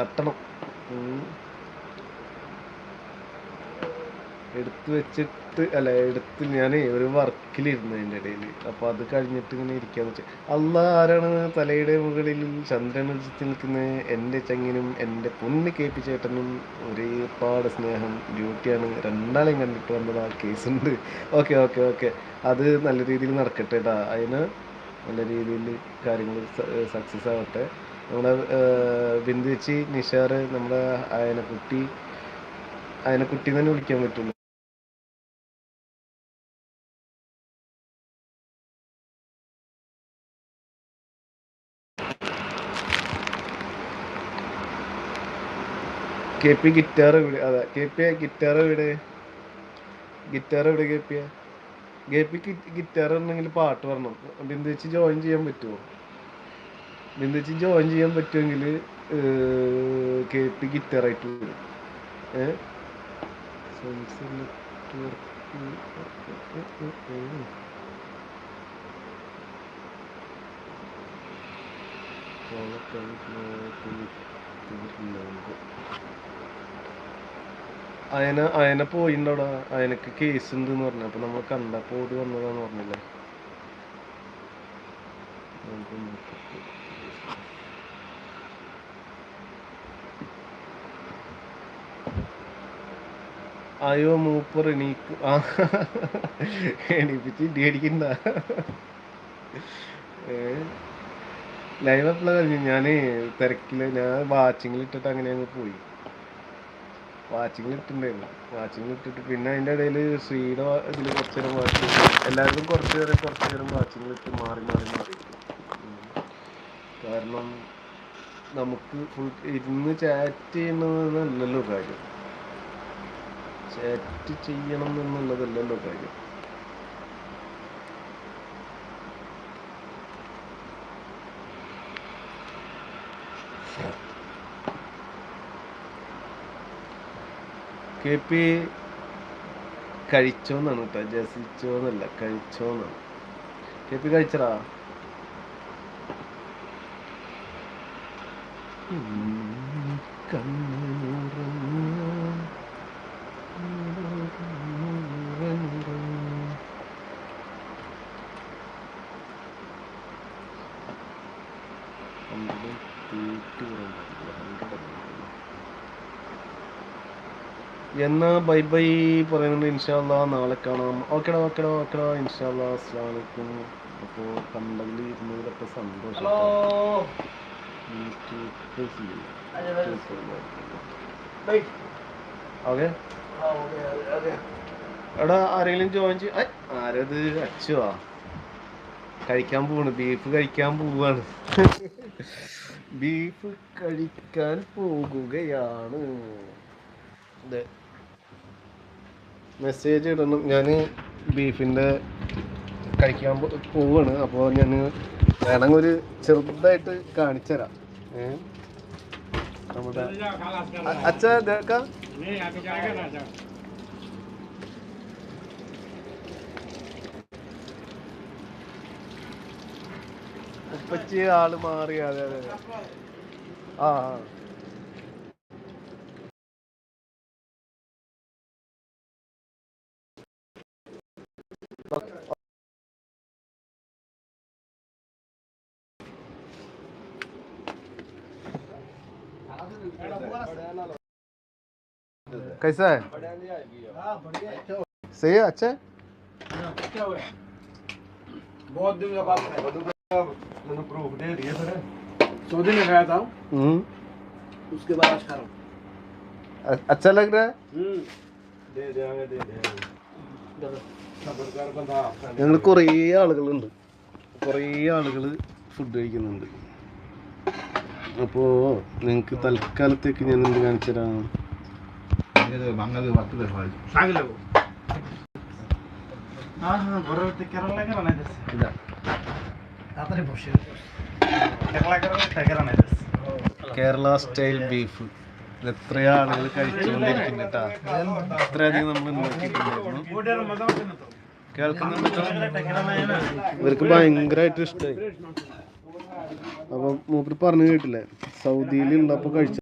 തട്ടണം എടുത്തു വെച്ചിട്ട് അല്ല എടുത്ത് ഞാൻ ഒരു വർക്കിലിരുന്നു അതിന്റെ ഇടയിൽ. അപ്പോൾ അത് കഴിഞ്ഞിട്ട് ഇങ്ങനെ ഇരിക്കാന്ന് വെച്ചാൽ അല്ല ആരാണ് തലയുടെ മുകളിൽ ചന്ദ്രൻ ഉദിച്ച് നിൽക്കുന്നത് എന്റെ ചങ്ങിനും എന്റെ പൊന്ന് കേപ്പി ചേട്ടനും ഒരുപാട് സ്നേഹം ഡ്യൂട്ടിയാണ്. രണ്ടാളെയും കണ്ടിട്ട് വന്നതാ കേസുണ്ട്. Okay okay okay. അത് നല്ല രീതിയിൽ നടക്കട്ടെ കേട്ടോ അതിന് നല്ല രീതിയിൽ കാര്യങ്ങൾ സക്സസ് ആവട്ടെ. നമ്മുടെ ബിന്ദു ചേച്ചി നിഷാർ നമ്മുടെ അയനക്കുട്ടി അയനക്കുട്ടി തന്നെ വിളിക്കാൻ പറ്റുള്ളൂ. കെ പി ഗിറ്റാർ എവിടെ? അതെ കെ പി ഗിറ്റാർ എവിടെ? ഗിറ്റാർ എവിടെ കെ പി? പി ഗിറ്റാർ ഉണ്ടെങ്കിൽ പാട്ട് പറഞ്ഞു ബിന്ദു ചേച്ചി ജോയിൻ ചെയ്യാൻ പറ്റുമോ ബിന്ദു ചേച്ചി ജോയിൻ ചെയ്യാൻ പറ്റുമെങ്കിൽ കെ ഗിറ്റാറായിട്ട് വരും ഏഹ് അയന അയന പോയിണ്ടവിടെ അയനക്ക് കേസ് ഉണ്ട് എന്ന് പറഞ്ഞു. അപ്പൊ നമ്മൾ കണ്ടപ്പോ ഓടി വന്നതാന്ന് പറഞ്ഞില്ലേ? അയ്യോ മൂപ്പർ എണീക്ക്. എണീപ്പിച്ച് ഇടി അടിക്കണ്ട. ലൈവ് എപ്പോഴാണ് കഴിഞ്ഞു. ഞാൻ തിരക്കിൽ ഞാൻ വാച്ചിങ്ങിൽ ഇട്ടിട്ട് അങ്ങനെ അങ്ങ് പോയി. വാച്ചിങ്ങിൽ ഇട്ടിട്ടുണ്ടായിരുന്നു വാച്ചിങ്ങിൽ ഇട്ടിട്ട് പിന്നെ അതിന്റെ ഇടയിൽ ശ്രീയുടെ ഇതിൽ കുറച്ച് നേരം വാച്ച് എല്ലാവരും കുറച്ച് നേരം കുറച്ച് നേരം വാച്ചിങ്ങിൽ ഇട്ട് മാറി മാറി മാറി. കാരണം നമുക്ക് ഫുൾ ഇരുന്ന് ചാറ്റ് ചെയ്യണമെന്നല്ലല്ലോ കാര്യം. ചാറ്റ് ചെയ്യണം എന്നുള്ളതല്ലല്ലോ കാര്യം. കെ പി കഴിച്ചോന്നാണ് കേട്ടോ ജസിച്ചോന്നല്ല കഴിച്ചോന്നാണ്. K P കഴിച്ചടാ. എന്നാ ബൈ ബൈ പറയുന്നുണ്ട് ഇൻഷാല്ല നാളെ കാണാം. ഓക്കെടാ ഓക്കെടാ ഓക്കെടാ ഇൻഷാല്ല അസ്സാം വലൈക്കും അപ്പോൾ കണ്ടതിൽ ഇരുന്നതിലൊക്കെ സന്തോഷം ഓക്കെ എടാ ആരെങ്കിലും ജോയിൻ ചെയ്യും ആരത്? അച്ചുവാ കഴിക്കാൻ പോവാണ്. ബീഫ് കഴിക്കാൻ പോവാണ്. ബീഫ് കഴിക്കാൻ പോകുകയാണ്. ഇത് മെസ്സേജ് ഇടണം ഞാൻ ബീഫിന്റെ കഴിക്കാൻ പോവാണ്. അപ്പോൾ ഞാൻ വേണമെങ്കിൽ ഒരു ചെറുതായിട്ട് കാണിച്ചു തരാം. ഏ? നമ്മുടെ അച്ഛ ഇതേക്കാം. ഉപ്പച്ചി ആൾ മാറി. അതെ അതെ. ആ. कैसा है सही है अच्छा है बहुत दिन के बाद मैंने प्रूफ दे दिया सर सौ दिन खाया था हम्म उसके बाद आज खा रहा हूँ अ- अच्छा लग रहा है दे देंगे दे देंगे सबर कर बंदा ഞങ്ങൾ കുറേ ആളുകളുണ്ട് കുറേ ആളുകൾ ഫുഡ് കഴിക്കുന്നുണ്ട് അപ്പോൾ നിങ്ങൾക്ക് തൽക്കാലത്തേക്ക് ഞാൻ എന്ത് കാണിച്ചു തരാം കേരള സ്റ്റൈൽ ബീഫ്. ഇത് എത്രയോ ആളുകൾ കഴിച്ചുകൊണ്ടിരിക്കുന്നു കേട്ടാ നമ്മൾ നോക്കിയിട്ടുണ്ടായിരുന്നു. കേൾക്കുന്നുണ്ടോ? ഇവർക്ക് ഭയങ്കരമായിട്ട് ഇഷ്ടമായി അപ്പൊ മൂപ്പർ പറഞ്ഞു കേട്ടില്ലേ? സൗദിയിൽ ഉള്ളപ്പോ കഴിച്ച